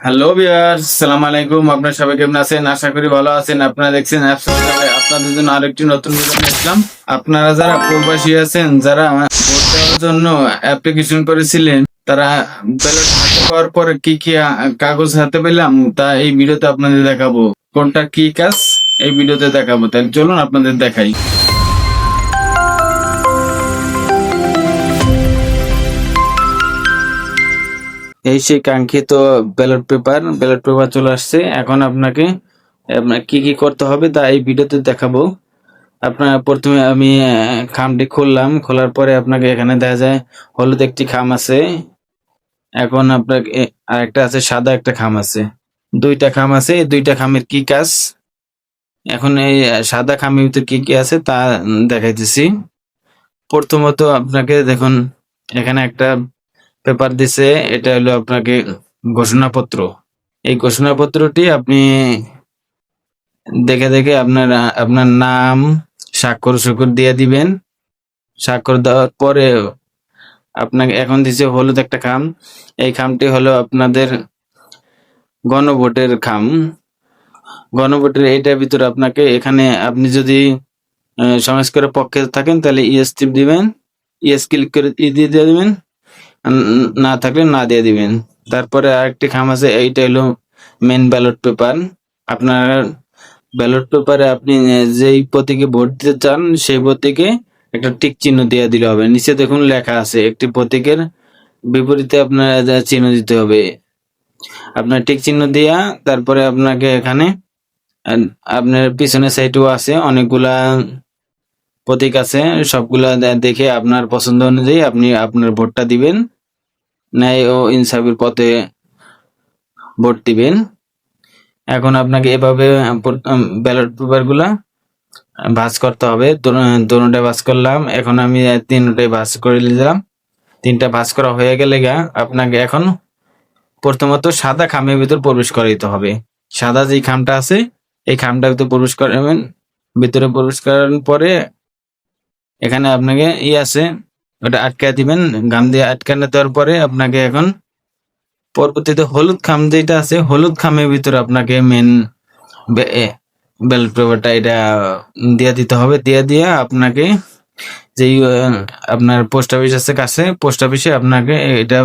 Hello বিয়ার সালাম আলাইকুম আপনার সবাই কেমন আছেন? আশা করি ভালো আছেন। আপনারা দেখছেন আপনাদের জন্য আরেকটি নতুন ভিডিও আসলাম। আপনারা যারা প্রবাসী আছেন, যারা ভোট দেওয়ার জন্য অ্যাপ্লিকেশন করেছিলেন, তারা ব্যালট হাতে পরে কি কি কাগজ হাতে পেলাম, তা এই ভিডিওতে আপনাদের দেখাবো। কোনটা কি কাজ? এই ভিডিওতে দেখাবো। তাহলে চলুন আপনাদের দেখাই। এই সেই কাঙ্ক্ষিত ব্যালট পেপার ব্যালট পেপার চলে আসছে। এখন আপনাকে কি কি করতে হবে তা এই ভিডিওতে দেখাবো। আপনার প্রথমে আমি খামটি খুললাম। খোলার পরে আপনাকে এখানে দেখা যায় হলুদ একটি খাম আছে। এখন আপনাকে, এ- আরেকটা আছে, সাদা একটা খাম আছে। দুইটা খাম আছে। দুইটা খামের কি কাজ? এখন এই সাদা খামের ভিতরে কি কি আছে তা দেখাইতেছি। প্রথমত আপনাকে দেখুন, এখানে একটা পেপার দিছে, এটা হলো আপনাকে ঘোষণাপত্র। এই ঘোষণাপত্রটি আপনি দেখে দেখে আপনার আপনার নাম, স্বাক্ষর স্বাক্ষর দিয়ে দিবেন। স্বাক্ষর দেওয়ার পরে আপনাকে এখন দিছে হলুদ একটা খাম। এই খামটি হলো আপনাদের গণভোটের খাম। গণভোটের এইটার ভিতরে আপনাকে এখানে আপনি যদি সংস্কারের পক্ষে থাকেন, তাহলে ইএস টিপ দিবেন। ইএস ক্লিক করে ই দিয়ে দিয়ে দিবেন। না থাকলে না দিয়ে দিবেন। তারপরে আরেকটি খাম আছে, এইটা হলো মেন ব্যালট পেপার আপনার ব্যালট পেপারে আপনি যেই প্রতীকে ভোট দিতে চান, সেই প্রতীকে একটা টিক চিহ্ন দিয়ে দিলে হবে। নিচে দেখুন লেখা আছে, একটি প্রতীকের বিপরীতে আপনার চিহ্ন দিতে হবে। আপনার টিক চিহ্ন দিয়া তারপরে আপনাকে এখানে আপনার পিছনে সাইডেও আছে, অনেকগুলা প্রতীক আছে, সবগুলা দেখে আপনার পছন্দ অনুযায়ী আপনি আপনার ভোটটা দিবেন। ন্যায় ও ইনসাফের পথে ভোট দিবেন। এখন আপনাকে এভাবে ব্যালট পেপারগুলা ভাঁজ করতে হবে। দুটা ভাঁজ করলাম, এখন আমি তিনটাই ভাঁজ করে নিলাম তিনটা ভাঁজ করা হয়ে গেলে আপনাকে এখন প্রথমত সাদা খামের ভিতর প্রবেশ দিতে হবে। সাদা যে খামটা আছে, এই খামটার ভিতর প্রবেশ করাবেন। ভিতরে প্রবেশ করার পরে এখানে আপনাকে ই আছে ওটা আটকায় দিবেন, গাম দিয়ে আটকানো দেওয়ার পরে আপনাকে এখন পরবর্তীতে হলুদ খাম যেটা আছে, হলুদ খামের ভিতরে আপনাকে মেন ব্যালট পেপারটা এটা দিয়ে দিতে হবে। দিয়ে দিয়ে আপনাকে যেই আপনার পোস্ট অফিস আছে কাছে পোস্ট অফিসে আপনাকে এটা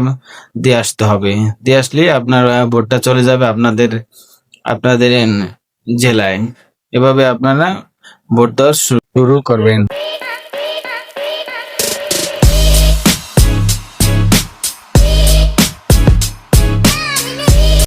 দিয়ে আসতে হবে। দিয়ে আসলে আপনার ভোটটা চলে যাবে আপনাদের আপনাদের জেলায়। এভাবে আপনারা ভোট দেওয়া শুরু করবেন।